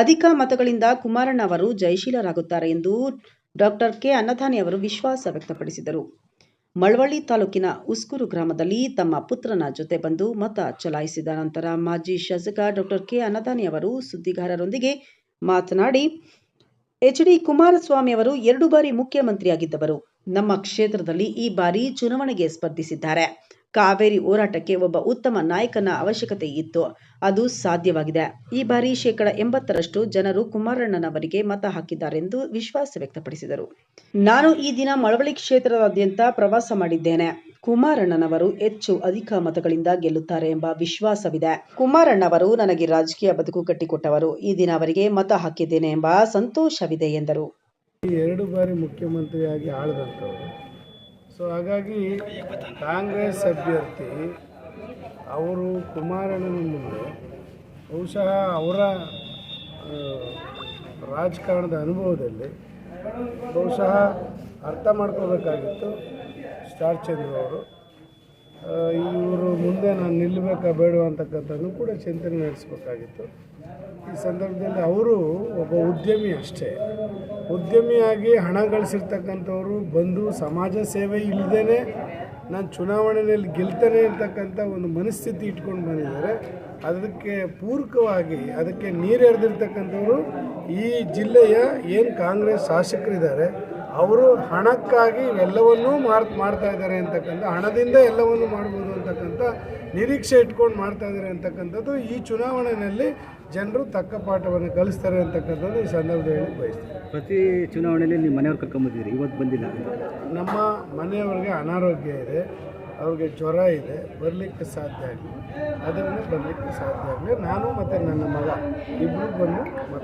ಅಧಿಕ ಮತಗಳಿಂದ ಕುಮಾರಣ್ಣ ಅವರು ಜಯಶೀಲರಾಗುತ್ತಾರೆ ಎಂದು ಡಾಕ್ಟರ್ ಕೆ ಅನ್ನದಾನಿ ಅವರು ವಿಶ್ವಾಸ ವ್ಯಕ್ತಪಡಿಸಿದರು. ಮಳವಳ್ಳಿ ತಾಲೂಕಿನ ಉಸ್ಕೂರು ಗ್ರಾಮದಲ್ಲಿ ತಮ್ಮ ಪುತ್ರನ ಜೊತೆ ಬಂದು ಮತ ಚಲಾಯಿಸಿದ ನಂತರ ಮಾಜಿ ಶಾಸಕ ಡಾಕ್ಟರ್ ಕೆ ಅನ್ನದಾನಿ ಅವರು ಸುದ್ದಿಗಾರರೊಂದಿಗೆ ಮಾತನಾಡಿ ಎಚ್ ಡಿ ಕುಮಾರಸ್ವಾಮಿ ಅವರು ಎರಡು ಬಾರಿ ಮುಖ್ಯಮಂತ್ರಿಯಾಗಿದ್ದವರು. ನಮ್ಮ ಕ್ಷೇತ್ರದಲ್ಲಿ ಈ ಬಾರಿ ಚುನಾವಣೆಗೆ ಸ್ಪರ್ಧಿಸಿದ್ದಾರೆ. ಕಾವೇರಿ ಹೋರಾಟಕ್ಕೆ ಒಬ್ಬ ಉತ್ತಮ ನಾಯಕನ ಅವಶ್ಯಕತೆ ಇತ್ತು. ಅದು ಸಾಧ್ಯವಾಗಿದೆ. ಈ ಬಾರಿ ಶೇಕಡ ಎಂಬತ್ತರಷ್ಟು ಜನರು ಕುಮಾರಣ್ಣನವರಿಗೆ ಮತ ಹಾಕಿದ್ದಾರೆಂದು ವಿಶ್ವಾಸ ವ್ಯಕ್ತಪಡಿಸಿದರು. ನಾನು ಈ ದಿನ ಮಳವಳ್ಳಿ ಕ್ಷೇತ್ರದಾದ್ಯಂತ ಪ್ರವಾಸ ಮಾಡಿದ್ದೇನೆ. ಕುಮಾರಣ್ಣನವರು ಹೆಚ್ಚು ಅಧಿಕ ಮತಗಳಿಂದ ಗೆಲ್ಲುತ್ತಾರೆ ಎಂಬ ವಿಶ್ವಾಸವಿದೆ. ಕುಮಾರಣ್ಣವರು ನನಗೆ ರಾಜಕೀಯ ಬದುಕು ಕಟ್ಟಿಕೊಟ್ಟವರು. ಈ ದಿನ ಅವರಿಗೆ ಮತ ಹಾಕಿದ್ದೇನೆ ಎಂಬ ಸಂತೋಷವಿದೆ ಎಂದರು. ಎರಡು ಬಾರಿ ಮುಖ್ಯಮಂತ್ರಿಯಾಗಿ ಆಳಿದಂಥವ್ರು ಸೊ ಹಾಗಾಗಿ ಕಾಂಗ್ರೆಸ್ ಅಭ್ಯರ್ಥಿ ಅವರು ಕುಮಾರಣ್ಣನ ಮುಂದೆ ಬಹುಶಃ ಅವರ ರಾಜಕಾರಣದ ಅನುಭವದಲ್ಲಿ ಬಹುಶಃ ಅರ್ಥ ಮಾಡ್ಕೋಬೇಕಾಗಿತ್ತು ಸ್ಟಾರ್ ಚಂದ್ರ ಅವರು. ಇವರು ಮುಂದೆ ನಾನು ನಿಲ್ಲಬೇಕಾ ಬೇಡ ಅಂತಕ್ಕಂಥದ್ದು ಕೂಡ ಚಿಂತನೆ ನಡೆಸಬೇಕಾಗಿತ್ತು. ಈ ಸಂದರ್ಭದಲ್ಲಿ ಅವರು ಒಬ್ಬ ಉದ್ಯಮಿ ಅಷ್ಟೇ. ಉದ್ಯಮಿಯಾಗಿ ಹಣ ಗಳಿಸಿರ್ತಕ್ಕಂಥವ್ರು ಬಂದು ಸಮಾಜ ಸೇವೆ ಇಲ್ಲದೇ ನಾನು ಚುನಾವಣೆಯಲ್ಲಿ ಗೆಲ್ತಾನೆ ಇರ್ತಕ್ಕಂಥ ಒಂದು ಮನಸ್ಥಿತಿ ಇಟ್ಕೊಂಡು ಬಂದಿದ್ದಾರೆ. ಅದಕ್ಕೆ ಪೂರಕವಾಗಿ ಅದಕ್ಕೆ ನೀರೆರೆದಿರ್ತಕ್ಕಂಥವ್ರು ಈ ಜಿಲ್ಲೆಯ ಏನು ಕಾಂಗ್ರೆಸ್ ಶಾಸಕರಿದ್ದಾರೆ ಅವರು ಹಣಕ್ಕಾಗಿ ಎಲ್ಲವನ್ನೂ ಮಾರ್ ಮಾಡ್ತಾ ಇದ್ದಾರೆ ಅಂತಕ್ಕಂಥ ಹಣದಿಂದ ಎಲ್ಲವನ್ನೂ ಮಾಡ್ಬೋದು ಅಂತಕ್ಕಂಥ ನಿರೀಕ್ಷೆ ಇಟ್ಕೊಂಡು ಮಾಡ್ತಾ ಇದ್ದಾರೆ ಅಂತಕ್ಕಂಥದ್ದು ಈ ಚುನಾವಣೆಯಲ್ಲಿ ಜನರು ತಕ್ಕ ಪಾಠವನ್ನು ಕಲಿಸ್ತಾರೆ ಅಂತಕ್ಕಂಥದ್ದು ಈ ಸಂದರ್ಭದಲ್ಲಿ ಹೇಳಿ ಬಯಸ್ತೀನಿ. ಪ್ರತಿ ಚುನಾವಣೆಯಲ್ಲಿ ನಿಮ್ಮ ಮನೆಯವ್ರು ಕರ್ಕೊಂಬಂದಿದ್ದೀರಿ ಇವತ್ತು ಬಂದಿಲ್ಲ ನಮ್ಮ ಮನೆಯವರಿಗೆ ಅನಾರೋಗ್ಯ ಇದೆ ಅವ್ರಿಗೆ ಜ್ವರ ಇದೆ ಬರಲಿಕ್ಕೆ ಸಾಧ್ಯ ಆಗಲಿ ಅದರಿಂದ ಬರಲಿಕ್ಕೆ ಸಾಧ್ಯ ಆಗಲಿ ನಾನು ಮತ್ತು ನನ್ನ ಮಗ ಇಬ್ಬರು ಬಂದು